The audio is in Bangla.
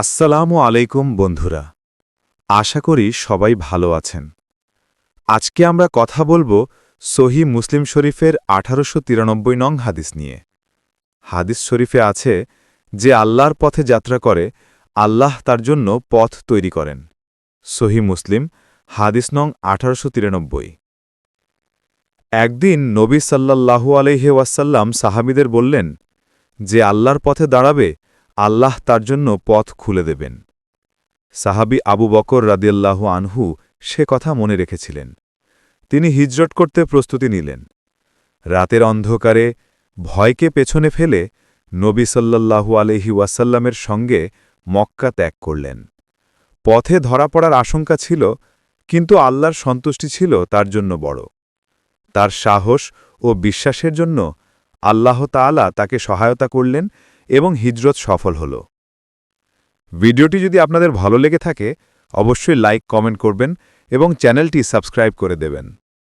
আসসালামু আলাইকুম, বন্ধুরা। আশা করি সবাই ভালো আছেন। আজকে আমরা কথা বলব সহি মুসলিম শরীফের আঠারোশো তিরানব্বই নং হাদিস নিয়ে। হাদিস শরীফে আছে যে আল্লাহর পথে যাত্রা করে, আল্লাহ তার জন্য পথ তৈরি করেন। সহি মুসলিম, হাদিস নং আঠারোশো তিরানব্বই। একদিন নবী সাল্লাল্লাহু আলহে ওয়াসাল্লাম সাহাবিদের বললেন, যে আল্লাহর পথে দাঁড়াবে আল্লাহ তার জন্য পথ খুলে দেবেন। সাহাবি আবু বকর রাদিয়াল্লাহু আনহু সে কথা মনে রেখেছিলেন। তিনি হিজরত করতে প্রস্তুতি নিলেন। রাতের অন্ধকারে ভয়কে পেছনে ফেলে নবী সাল্লাল্লাহু আলহি ওয়াসাল্লামের সঙ্গে মক্কা ত্যাগ করলেন। পথে ধরা পড়ার আশঙ্কা ছিল, কিন্তু আল্লাহর সন্তুষ্টি ছিল তার জন্য বড়। তার সাহস ও বিশ্বাসের জন্য আল্লাহ তাআলা তাকে সহায়তা করলেন এবং হিজরত সফল হল। ভিডিওটি যদি আপনাদের ভালো লেগে থাকে, অবশ্যই লাইক, কমেন্ট করবেন এবং চ্যানেলটি সাবস্ক্রাইব করে দেবেন।